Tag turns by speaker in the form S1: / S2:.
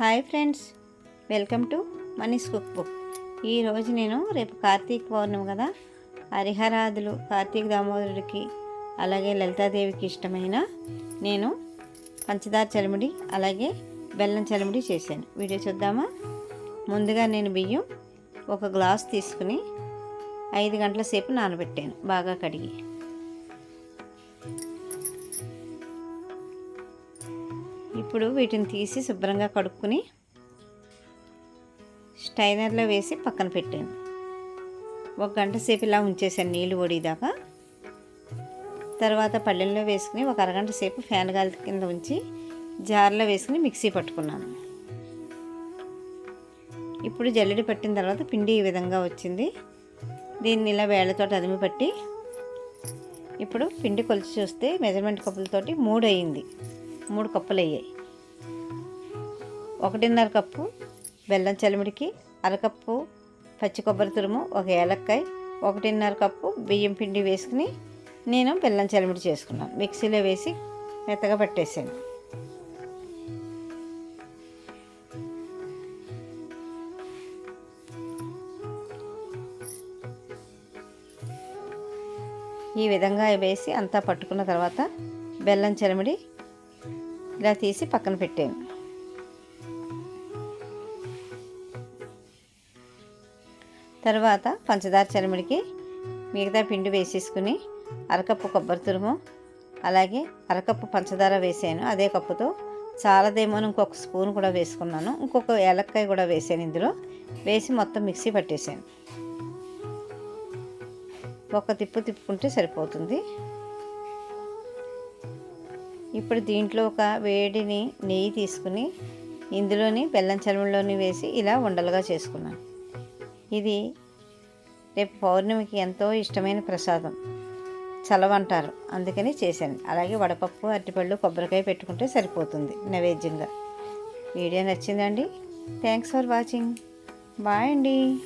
S1: Hi friends welcome to Mani's cook book. ఈరోజు నేను రేపు కార్తీక పౌర్ణమి కదా హరిహరాదులు కార్తీక దామోదరుడికి అలాగే లలితాదేవికి ఇష్టమైన నేను పంచదార చలిముడి అలాగే బెల్లం చలిముడి చేశాను. వీడియో చూద్దామా? ముందుగా నేను బియ్యం ఒక గ్లాస్ తీసుకుని ఐదు గంటల సేపు నానబెట్టాను బాగా కడిగి. ఇప్పుడు వీటిని తీసి శుభ్రంగా కడుక్కుని స్టైనర్లో వేసి పక్కన పెట్టాను ఒక గంట సేపు ఇలా ఉంచేసాను నీళ్ళు ఒడిదాకా. తర్వాత పళ్ళెంలో వేసుకుని ఒక అరగంట సేపు ఫ్యాన్ గాలి కింద ఉంచి జార్లో వేసుకుని మిక్సీ పట్టుకున్నాను. ఇప్పుడు జల్లెడి పట్టిన తర్వాత పిండి ఈ విధంగా వచ్చింది. దీన్ని ఇలా వేళ్ళతో అదిమి పట్టి ఇప్పుడు పిండి కొలిచి చూస్తే మెజర్మెంట్ కప్పులతోటి మూడు అయ్యింది మూడు కప్పులు అయ్యాయి. ఒకటిన్నర కప్పు బెల్లం చలిమిడికి అరకప్పు పచ్చి కొబ్బరి తురుము ఒక ఏలక్కాయ ఒకటిన్నర కప్పు బియ్యం పిండి వేసుకుని నేను బెల్లం చలిమిడి చేసుకున్నాను. మిక్సీలో వేసి మెత్తగా పట్టేసాను. ఈ విధంగా వేసి అంతా పట్టుకున్న తర్వాత బెల్లం చలిమిడి ఇలా తీసి పక్కన పెట్టాను తర్వాత పంచదార చలిమిడికి మిగతా పిండి వేసేసుకుని అరకప్పు కొబ్బరి తురుము అలాగే అరకప్పు పంచదార వేసాను. అదే కప్పుతో చాలదేమో అని ఇంకొక స్పూన్ కూడా వేసుకున్నాను. ఇంకొక ఏలక్కాయ కూడా వేసాను ఇందులో. వేసి మొత్తం మిక్సీ పట్టేసాను. ఒక తిప్పు తిప్పుకుంటే సరిపోతుంది. ఇప్పుడు దీంట్లో ఒక వేడిని నెయ్యి తీసుకుని ఇందులోని బెల్లం చలమలోని వేసి ఇలా ఉండలుగా చేసుకున్నాను. ఇది రేపు పౌర్ణమికి ఎంతో ఇష్టమైన ప్రసాదం. చలవంటారు. అందుకని చేశాను. అలాగే వడపప్పు అరటిపళ్ళు కొబ్బరికాయ పెట్టుకుంటే సరిపోతుంది నైవేద్యంగా. వీడియో నచ్చిందండి? థ్యాంక్స్ ఫర్ వాచింగ్ బాయ్ అండి.